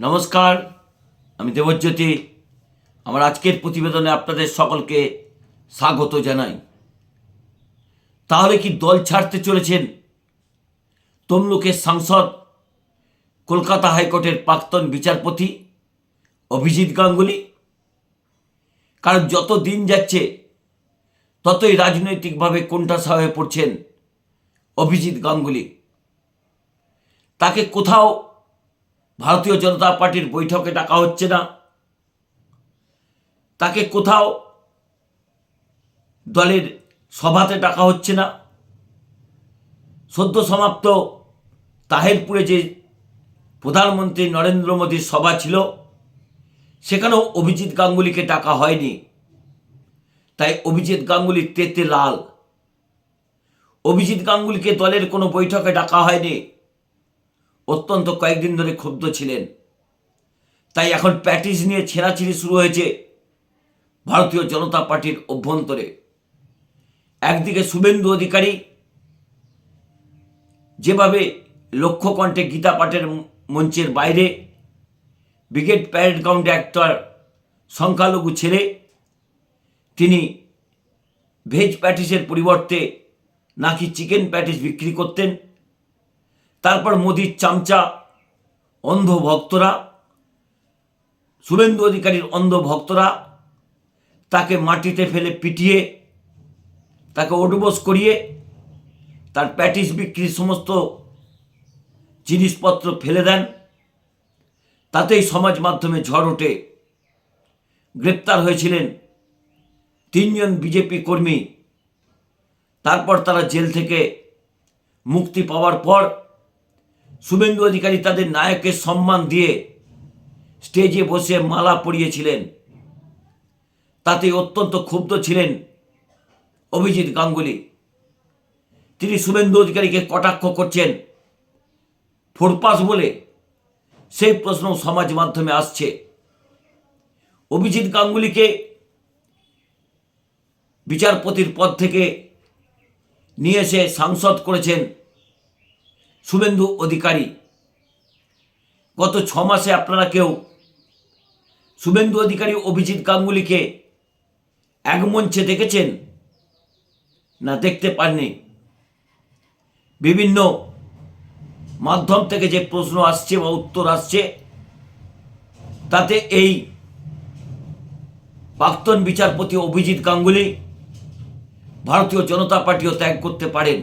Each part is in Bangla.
নমস্কার, আমি দেবজ্যোতি। আমার আজকের প্রতিবেদনে আপনাদের সকলকে স্বাগত জানাই। তাহলে কি দল ছাড়তে চলেছেন? তমলুকের সাংসদ, কলকাতা হাইকোর্টের প্রাক্তন বিচারপতি অভিজিৎ গাঙ্গুলি। কারণ যত দিন যাচ্ছে, ততই রাজনৈতিকভাবে কোণঠাসা হয়ে পড়ছেন অভিজিৎ গাঙ্গুলি। তাকে কোথাও ভারতীয় জনতা পার্টির বৈঠকে ডাকা হচ্ছে না। তাকে কোথাও দলের সভাতে ডাকা হচ্ছে না। সদ্য সমাপ্ত তাহেরপুরে যে প্রধানমন্ত্রী নরেন্দ্র মোদীর সভা ছিল, সেখানেও অভিজিৎ গাঙ্গুলিকে ডাকা হয়নি। তাই অভিজিৎ গাঙ্গুলি তেতে লাল। অভিজিৎ গাঙ্গুলিকে দলের কোনো বৈঠকে ডাকা হয়নি। অত্যন্ত কয়েকদিন ধরে ক্ষুব্ধ ছিলেন। তাই এখন প্যাটিস নিয়ে ছেঁড়াছিড়ি শুরু হয়েছে ভারতীয় জনতা পার্টির অভ্যন্তরে। একদিকে শুভেন্দু অধিকারী যেভাবে লক্ষ্যকণ্ঠে গীতা পাঠের মঞ্চের বাইরে ব্রিগেড প্যারেড গ্রাউন্ডে একটা সংখ্যালঘু ছেড়ে তিনি ভেজ প্যাটিসের পরিবর্তে নাকি চিকেন প্যাটিস বিক্রি করতেন। তারপর মোদির চামচা, অন্ধ ভক্তরা, শুভেন্দু অধিকারীর অন্ধ ভক্তরা, তাকে মাটিতে ফেলে পিটিয়ে, তাকে ওডবোস করিয়ে, তার প্যাটিস বিক্রির সমস্ত জিনিসপত্র ফেলে দেন। তাতেই সমাজ মাধ্যমে ঝড় ওঠে। গ্রেপ্তার হয়েছিলেন তিনজন বিজেপি কর্মী। তারপর তারা জেল থেকে মুক্তি পাওয়ার পর শুভেন্দু অধিকারী তাদের নায়কের সম্মান দিয়ে স্টেজে বসে মালা পরিয়েছিলেন। তাতে অত্যন্ত ক্ষুব্ধ ছিলেন অভিজিৎ গাঙ্গুলি। তিনি শুভেন্দু অধিকারীকে কটাক্ষ করছেন, ফোরপাস বলে সেই প্রশ্ন সমাজ মাধ্যমে আসছে। অভিজিৎ গাঙ্গুলিকে বিচারপতির পদ থেকে নিয়ে এসে সাংসদ করেছেন শুভেন্দু অধিকারী। গত ছ মাসে আপনারা কেউ শুভেন্দু অধিকারী অভিজিৎ গাঙ্গুলিকে এক মঞ্চে দেখেছেন? না, দেখতে পাননি। বিভিন্ন মাধ্যম থেকে যে প্রশ্ন আসছে বা উত্তর আসছে, তাতে এই প্রাক্তন বিচারপতি অভিজিৎ গাঙ্গুলি ভারতীয় জনতা পার্টিও ত্যাগ করতে পারেন।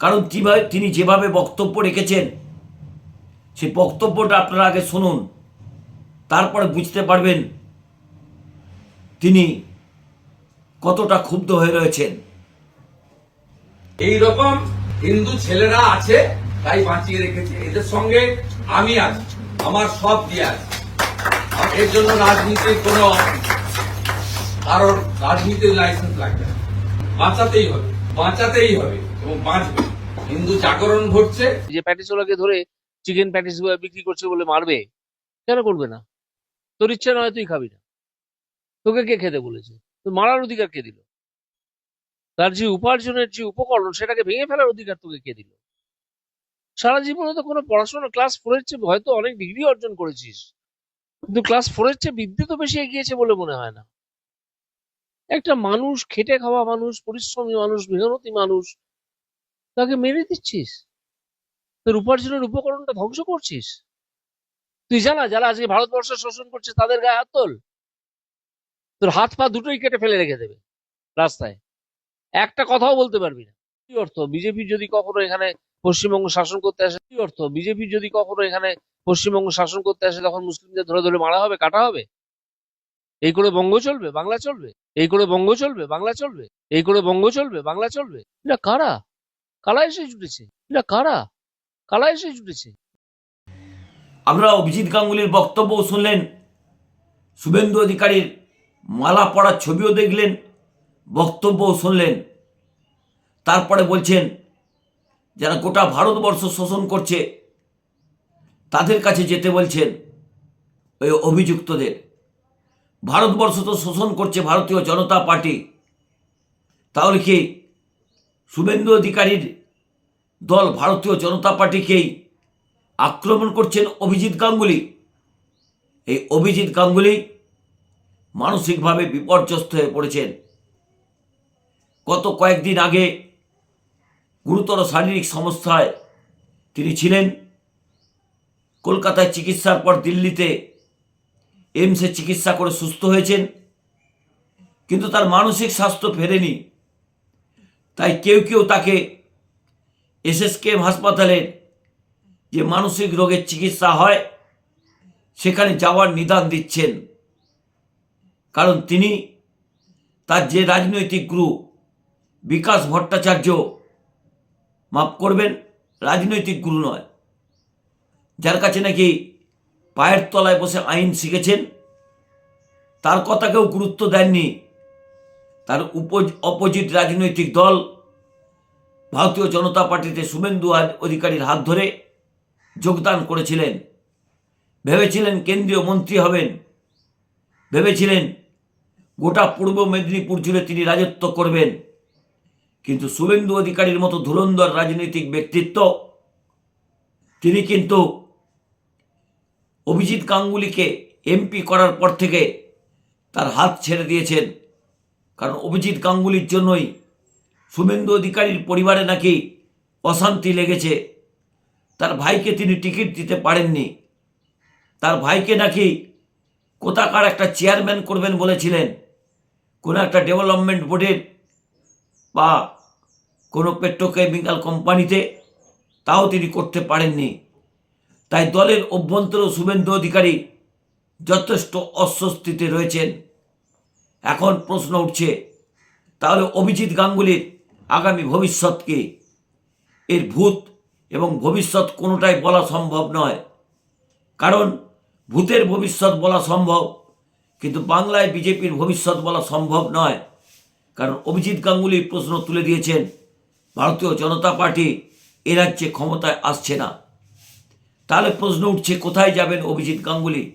কারণ কীভাবে তিনি যেভাবে বক্তব্য রেখেছেন, সেই বক্তব্যটা আপনারা আগে শুনুন। তারপরে বুঝতে পারবেন তিনি কতটা ক্ষুব্ধ হয়ে রয়েছেন। এই রকম হিন্দু ছেলেরা আছে, তাই বাঁচিয়ে রেখেছে। এদের সঙ্গে আমি আছি, আমার সব দিয়ে আছে। এর জন্য রাজনীতির কোনো কারোর রাজনীতির লাইসেন্স লাগবে বাঁচাতেই হবে বাঁচাতেই হবে। এবং বাঁচবে। হিন্দু জাগরণ ঘটছে। যে প্যাটিসওয়ালাকে ধরে চিকেন প্যাটিস বিক্রি করছে বলে মারবে, কেন করবে না? তোর ইচ্ছা নয়, তুই খাবি না। তোকে কে খেতে বলেছে? তোর মারার অধিকার কে দিল? তার যে উপার্জনের যে উপকরণ, সেটাকে ভেঙে ফেলার অধিকার তোকে কে দিল? সারা জীবনে তো কোনো পড়াশোনা ক্লাস ফোরের চেয়ে হয়তো অনেক ডিগ্রি অর্জন করেছিস। কিন্তু ক্লাস ফোরের চেয়ে বিদ্যে তো বেশি এগিয়েছে বলে মনে হয় না। একটা মানুষ, খেটে খাওয়া মানুষ, পরিশ্রমী মানুষ, মেহনতি মানুষ তাকে মেরে দিচ্ছিস? তোর উপার্জনের উপকরণটা ধ্বংস করছিস? তুই জানা যারা আজকে ভারতবর্ষ শোষণ করছে তাদের গায়ে হাত তোল। তোর হাত পা দুটোই কেটে ফেলে রেখে দেবে রাস্তায়। একটা কথাও বলতে পারবি না। কি অর্থ? বিজেপি যদি কখনো এখানে পশ্চিমবঙ্গ শাসন করতে আসে, কি অর্থ? বিজেপি যদি কখনো এখানে পশ্চিমবঙ্গ শাসন করতে আসে, তখন মুসলিমদের ধরে ধরে মারা হবে, কাটা হবে? এই করে বঙ্গ চলবে, বাংলা চলবে? এই করে বঙ্গ চলবে, বাংলা চলবে? এই করে বঙ্গ চলবে, বাংলা চলবে? এটা কারা? কালা এসে জুটেছে? এটা কারা? কালা এসে জুটেছে? আমরা অভিজিৎ গাঙ্গুলির বক্তব্যও শুনলেন, শুভেন্দু অধিকারীর মালা পড়ার ছবিও দেখলেন বক্তব্যও শুনলেন। তারপরে বলছেন, যারা গোটা ভারতবর্ষ শোষণ করছে, তাদের কাছে যেতে বলছেন ওই অভিযুক্তদের। ভারতবর্ষ তো শোষণ করছে ভারতীয় জনতা পার্টি। তাহলে কি শুভেন্দু অধিকারীর দল ভারতীয় জনতা পার্টিকেই আক্রমণ করছেন অভিজিৎ গাঙ্গুলি। এই অভিজিৎ গাঙ্গুলি মানসিকভাবে বিপর্যস্ত হয়ে পড়েছেন। গত কয়েকদিন আগে গুরুতর শারীরিক সমস্যায় তিনি ছিলেন। কলকাতায় চিকিৎসার পর দিল্লিতে এইমসে চিকিৎসা করে সুস্থ হয়েছেন। কিন্তু তার মানসিক স্বাস্থ্য ফেরেনি। তাই কেউ কেউ তাকে এসএসকেএম হাসপাতালের যে মানসিক রোগের চিকিৎসা হয়, সেখানে যাওয়ার নিদান দিচ্ছেন। কারণ তিনি তার যে রাজনৈতিক গুরু বিকাশ ভট্টাচার্য, মাফ করবেন, রাজনৈতিক গুরু নয়। যার কাছে নাকি পায়ের তলায় বসে আইন শিখেছেন, তার কথাকেও গুরুত্ব দেননি তার অপোজিট রাজনৈতিক দল ভারতীয় জনতা পার্টিতে শুভেন্দু অধিকারীর হাত ধরে যোগদান করেছিলেন। ভেবেছিলেন কেন্দ্রীয় মন্ত্রী হবেন। ভেবেছিলেন গোটা পূর্ব মেদিনীপুর জুড়ে তিনি রাজত্ব করবেন। কিন্তু শুভেন্দু অধিকারীর মতো ধুরন্ধর রাজনৈতিক ব্যক্তিত্ব তিনি কিন্তু অভিজিৎ গাঙ্গুলিকে এমপি করার পর থেকে তার হাত ছেড়ে দিয়েছেন। কারণ অভিজিৎ গাঙ্গুলির জন্যই শুভেন্দু অধিকারীর পরিবারে নাকি অশান্তি লেগেছে। তার ভাইকে তিনি টিকিট দিতে পারেননি। তার ভাইকে নাকি কোথাকার একটা চেয়ারম্যান করবেন বলেছিলেন। কোনো একটা ডেভেলপমেন্ট বোর্ডের বা কোনো পেট্রোকেমিক্যাল কোম্পানিতে, তাও তিনি করতে পারেননি। তাই দলের অভ্যন্তর শুভেন্দু অধিকারী যথেষ্ট অস্বস্তিতে রয়েছেন। এখন প্রশ্ন উঠছে, তাহলে অভিজিৎ গাঙ্গুলির আগামী ভবিষ্যৎকে এর ভূত এবং ভবিষ্যৎ কোনোটাই বলা সম্ভব নয়। কারণ ভূতের ভবিষ্যৎ বলা সম্ভব, কিন্তু বাংলায় বিজেপির ভবিষ্যৎ বলা সম্ভব নয়। কারণ অভিজিৎ গাঙ্গুলি প্রশ্ন তুলে দিয়েছেন, ভারতীয় জনতা পার্টি এ রাজ্যে ক্ষমতায় আসছে না। তাহলে প্রশ্ন উঠছে, কোথায় যাবেন অভিজিৎ গাঙ্গুলি?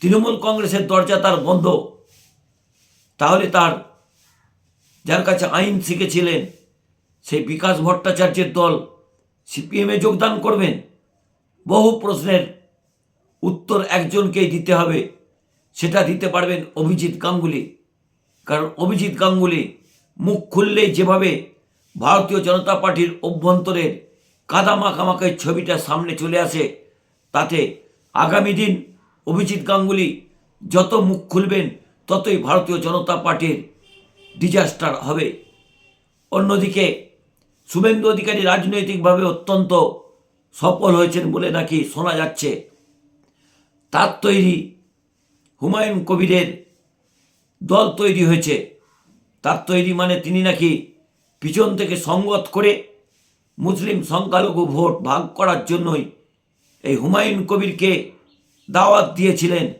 তৃণমূল কংগ্রেসের দরজা তার বন্ধ। তাহলে তার, যার কাছে আইন শিখেছিলেন, সেই বিকাশ ভট্টাচার্যের দল সিপিএমে যোগদান করবেন? বহু প্রশ্নের উত্তর একজনকেই দিতে হবে, সেটা দিতে পারবেন অভিজিৎ গাঙ্গুলি। কারণ অভিজিৎ গাঙ্গুলি মুখ খুললেই যেভাবে ভারতীয় জনতা পার্টির অভ্যন্তরের কাদা মাখামাখের ছবিটা সামনে চলে আসে, তাতে আগামী দিন অভিজিৎ গাঙ্গুলি যত মুখ খুলবেন ততই ভারতীয় জনতা পার্টির ডিজাস্টার হবে। অন্যদিকে, শুভেন্দু অধিকারী রাজনৈতিকভাবে অত্যন্ত সফল হয়েছেন বলে নাকি শোনা যাচ্ছে। তার তৈরি হুমায়ুন কবিরের দল তৈরি হয়েছে। তার তৈরি মানে তিনি নাকি পিছন থেকে সঙ্গত করে মুসলিম সংখ্যালঘু ভোট ভাগ করার জন্যই এই হুমায়ুন কবিরকে দাওয়াত দিয়েছিলেন।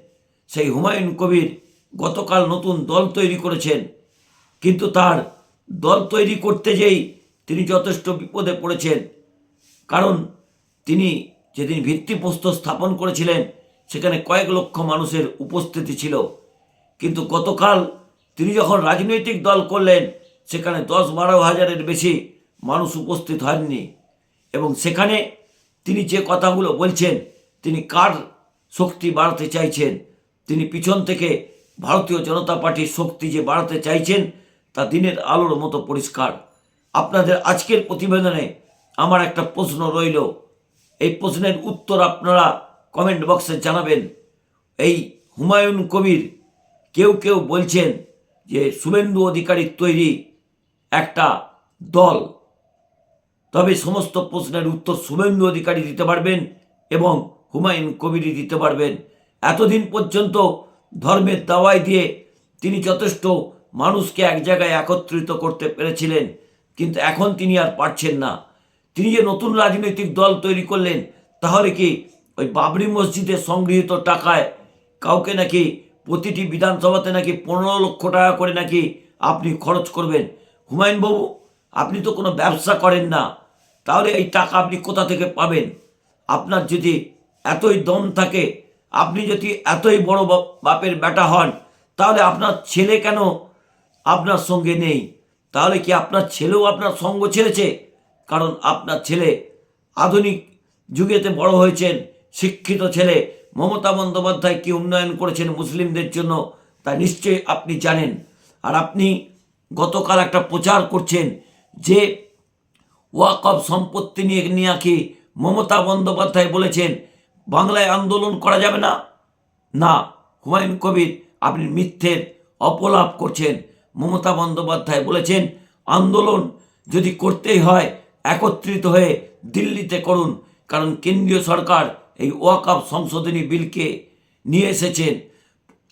সেই হুমায়ুন কবির গতকাল নতুন দল তৈরি করেছেন। কিন্তু তার দল তৈরি করতে যেই তিনি যথেষ্ট বিপদে পড়েছেন। কারণ তিনি যেদিন ভিত্তিপ্রস্তর স্থাপন করেছিলেন, সেখানে কয়েক লক্ষ মানুষের উপস্থিতি ছিল। কিন্তু গতকাল তিনি যখন রাজনৈতিক দল করলেন, সেখানে দশ বারো হাজারের বেশি মানুষ উপস্থিত হননি। এবং সেখানে তিনি যে কথাগুলো বলছেন, তিনি কার শক্তি বাড়াতে চাইছেন, তিনি পিছন থেকে ভারতীয় জনতা পার্টির শক্তি যে বাড়াতে চাইছেন, তা দিনের আলোর মতো পরিষ্কার। আপনাদের আজকের প্রতিবেদনে আমার একটা প্রশ্ন রইল। এই প্রশ্নের উত্তর আপনারা কমেন্ট বক্সে জানাবেন। এই হুমায়ুন কবির কেউ কেউ বলছেন যে শুভেন্দু অধিকারীর তৈরি একটা দল। তবে সমস্ত প্রশ্নের উত্তর শুভেন্দু অধিকারী দিতে পারবেন এবং হুমায়ুন কবিরই দিতে পারবেন। এতদিন পর্যন্ত ধর্মের দাওয়াই দিয়ে তিনি যথেষ্ট মানুষকে এক জায়গায় একত্রিত করতে পেরেছিলেন, কিন্তু এখন তিনি আর পারছেন না। তিনি যে নতুন রাজনৈতিক দল তৈরি করলেন, তাহলে কি ওই বাবরি মসজিদে সংগৃহীত টাকায় কাউকে নাকি প্রতিটি বিধানসভাতে নাকি পনেরো লক্ষ টাকা করে নাকি আপনি খরচ করবেন? হুমায়ুন বাবু, আপনি তো কোনো ব্যবসা করেন না, তাহলে এই টাকা আপনি কোথা থেকে পাবেন? আপনার যদি এতই দম থাকে আপনি যদি এতই বড় বাপের বেটা হন, তাহলে আপনার ছেলে কেন আপনার সঙ্গে নেই? তাহলে কি আপনার ছেলেও আপনার সঙ্গ ছেড়েছে? কারণ আপনার ছেলে আধুনিক যুগেতে বড় হয়েছেন, শিক্ষিত ছেলে। মমতা বন্দ্যোপাধ্যায় কি উন্নয়ন করেছেন মুসলিমদের জন্য, তা নিশ্চয়ই আপনি জানেন। আর আপনি গতকাল একটা প্রচার করছেন যে ওয়াকফ সম্পত্তি নিয়ে নিয়ে মমতা বন্দ্যোপাধ্যায় বলেছেন বাংলায় আন্দোলন করা যাবে না? না, হুমায়ুন কবির আপনি মিথ্যের অপলাপ করছেন। মমতা বন্দ্যোপাধ্যায় বলেছেন, আন্দোলন যদি করতেই হয়, একত্রিত হয়ে দিল্লিতে করুন। কারণ কেন্দ্রীয় সরকার এই ওয়াকফ সংশোধনী বিলকে নিয়ে এসেছেন।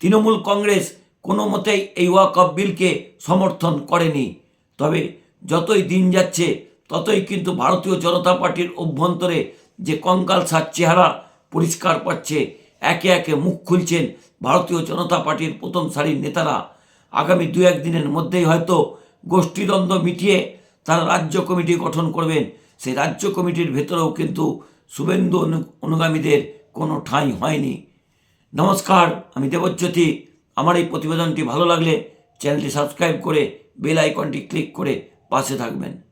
তৃণমূল কংগ্রেস কোনো মতেই এই ওয়াকফ বিলকে সমর্থন করেনি। তবে যতই দিন যাচ্ছে, ততই কিন্তু ভারতীয় জনতা পার্টির অভ্যন্তরে যে কঙ্কাল সার চেহারা পরিষ্কার পাচ্ছে। একে একে মুখ খুলছেন ভারতীয় জনতা পার্টির প্রথম সারির নেতারা। আগামী দু একদিনের মধ্যেই হয়তো গোষ্ঠীদ্বন্দ্ব মিটিয়ে তারা রাজ্য কমিটি গঠন করবেন। সেই রাজ্য কমিটির ভেতরেও কিন্তু শুভেন্দু অনু- অনুগামীদের কোনো ঠাঁই হয়নি। নমস্কার, আমি দেবজ্যোতি। আমার এই প্রতিবেদনটি ভালো লাগলে চ্যানেলটি সাবস্ক্রাইব করে বেল আইকনটি ক্লিক করে পাশে থাকবেন।